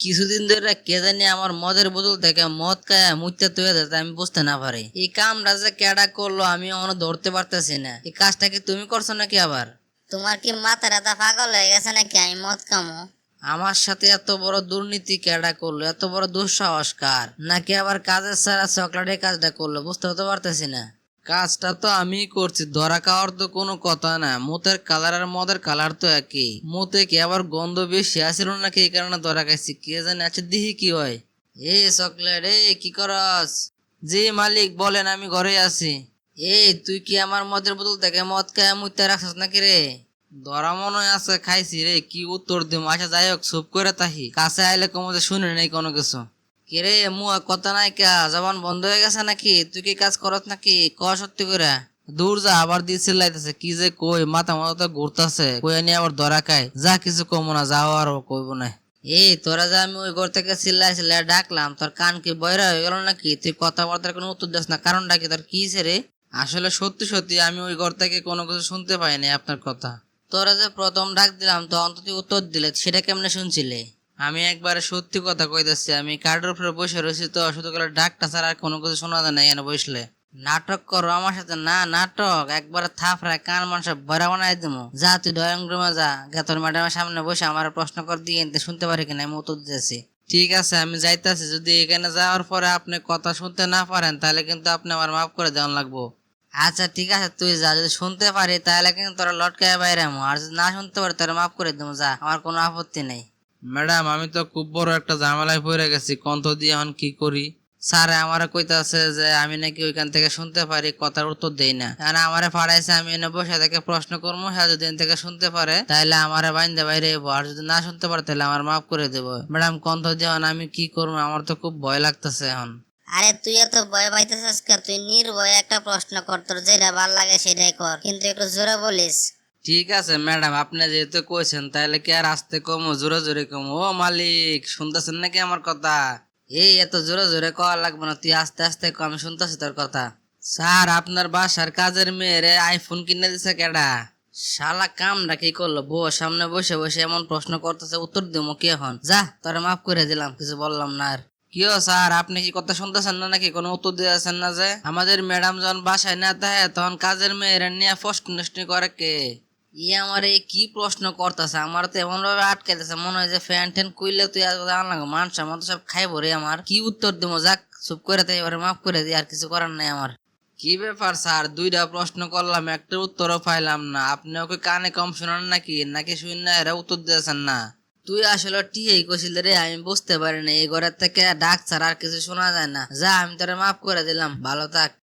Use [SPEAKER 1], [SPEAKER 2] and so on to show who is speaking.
[SPEAKER 1] কিছুদিন ধরে কে জানি আমার মদের বোতল থেকে মদ খায় মুচতে তুলে দিতে আমি বুঝতে না পারি। এই কামটা যে কেডা করল আমি এখনও ধরতে পারতেছি না। এই কাজটা কি তুমি করছ নাকি আবার?
[SPEAKER 2] তোমার কি মাথা রাতা পাগল হয়ে গেছে নাকি আমি মদ কামো
[SPEAKER 1] আমার সাথে এত বড় দুর্নীতি কেডা করল? এত বড় দুঃসাহস কার? নাকি আবার কাজের সারা চকলেটের কাজটা করল? বুঝতে হতে পারতেছি না। কাজটা তো আমি করছি, ধরা খাওয়ার তো কোনো কথা না। মুতের কালার আর মদের কালার তো একই। মুতে কি আবার গন্ধ বেশি আসিল নাকি এই কারণে ধরা খাইছি? কে জানে আছে দিহি কি হয়। এ চকলেট, এ কি করস? জি মালিক, বলেন আমি ঘরে আছি। এই, তুই কি আমার মদের বোতল থেকে মদ খায় মুতে রাখছিস নাকি রে? ধরা মনে আছে, খাইছি রে, কি উত্তর দিম? আচ্ছা যাই হোক, চুপ করে তাহি কাছে আইলে কমতে শুনে নেই কোনো কিছু। কে রে মুয়া, কথা নাই কা, জবান বন্ধ হয়ে গেছে নাকি? তুই কি কাজ করত নাকি? ক সত্যি করে? দূর যা, আবার দিয়ে চিল্লাইতেছে, কি যে কই, মাথা মাথা ঘুরতেছে কই নিয়ে আবার ধরা খায়। যা কিছু কমো না, যাও আর কইব না। এই, তোরা যা আমি ওই ঘর থেকে চিল্লাই চিল্লাই ডাকলাম, তোর কান কি বয়রা হয়ে গেল নাকি? তুই কথাবার্তার কোনো উত্তর দিস না, কারণটা কি? তোর কি রে? আসলে সত্যি সত্যি আমি ওই ঘর থেকে কোনো কিছু শুনতে পাইনি আপনার কথা। তোরা যে প্রথম ডাক দিলাম, তো অন্তত উত্তর দিলে, সেটা কেমনে শুনছিলে? আমি একবারে সত্যি কথা কইতাছি, আমি কার্ডের উপরে বসে রয়েছি তো, শুধু করে ডাকটা ছাড়া আর কোনো কিছু শোনা যায় না এখানে বসলে। নাটক করো আমার সাথে, না নাটক, একবারে থাপড়ায় কান মানুষ ভরা বানাই দেবো যা তুই ড্রয়িং রুমে যা গেতর ম্যাডামের সামনে বসে আমার প্রশ্ন কর, দিয়ে শুনতে পারি কিনা, আমি উত্তর দিতেছি। ঠিক আছে, আমি যাইতাছি, যদি এখানে যাওয়ার পরে আপনি কথা শুনতে না পারেন, তাহলে কিন্তু আপনি আমার মাফ করে দেওয়ান লাগবো। আচ্ছা ঠিক আছে, তুই যা, যদি শুনতে পারি, তাহলে কিন্তু তোরা লটকায় বাইরে। আর যদি না শুনতে পারি, তোরা মাফ করে দেবো যা, আমার কোনো আপত্তি নেই। ম্যাডাম, আমি তো খুব বড় একটা ঝামেলায় পড়ে গেছি কন্ত দিয়ে এখন কি করি? স্যার, আমারে কইতাছে যে আমি নাকি ওইখান থেকে শুনতে পারি, কথার উত্তর দেই না। এখন আমারে ফাড়াইছে, আমি এনে বসে থেকে প্রশ্ন করব হ্যাঁ যদি থেকে শুনতে পারে তাহলে আমারে বাইন্দে বাইরে এবো। আর যদি না শুনতে পারে তাহলে আমার মাফ করে দেবো। ম্যাডাম কন্ত দিয়ে এখন আমি কি করব? আমার তো খুব ভয় লাগতেছে এখন।
[SPEAKER 2] আরে, তুই এত ভয় পাইতেছিস তুই নির্ভয়ে একটা প্রশ্ন কর, তোর যেটা ভালো লাগে সেটাই কর। কিন্তু একটু জোরে বলিস।
[SPEAKER 1] ঠিক আছে ম্যাডাম আপনি যেহেতু কইছেন তাহলে কি আর আসতে কমো জোরে জোরে কমো? ও মালিক, শুনতেছেন নাকি আমার কথা? এই, এত জোরে জোরে কওয়া লাগবে না, তুই আস্তে আস্তে কম আমি শুনতেছি তোর কথা। স্যার, আপনার বাসার কাজের মেয়েরে আইফোন কিনে দিছে কেডা? শালা কামটা কি করল? বউ সামনে বসে বসে এমন প্রশ্ন করতেছে, উত্তর দিমো কি এখন? যা, তোরে মাফ করে দিলাম, কিছু বললাম না আর। কিও স্যার, আপনি কি কথা শুনতেছেন না নাকি? কোনো উত্তর দিয়েছেন না যে? আমাদের ম্যাডাম যখন বাসায় না থাকে, তখন কাজের মেয়েরা নিয়ে ফস্ট করে কে? ই আমার এই কি প্রশ্ন করতেছে? আমার তো এমন ভাবে আটকাইতেছে মনে হয় যে ফ্যান ট্যান কইলে তুই আনলাম। মানুষ আমার তো সব খাইব রে আমার। কি উত্তর দেবো? যাক চুপ করে তাই এবারে মাফ করে দিই আর কিছু করার নাই আমার। কি ব্যাপার স্যার? দুইটা প্রশ্ন করলাম একটা উত্তরও পাইলাম না। আপনি ওকে কানে কম শোনান নাকি? নাকি শুন না এরা উত্তর দিয়েছেন না? তুই আসলে ঠিকই কইছিল রে আমি বুঝতে পারি না এই ঘরের থেকে ডাক ছাড়া আর কিছু শোনা যায় না। যা আমি তোরে মাফ করে দিলাম। ভালো থাক।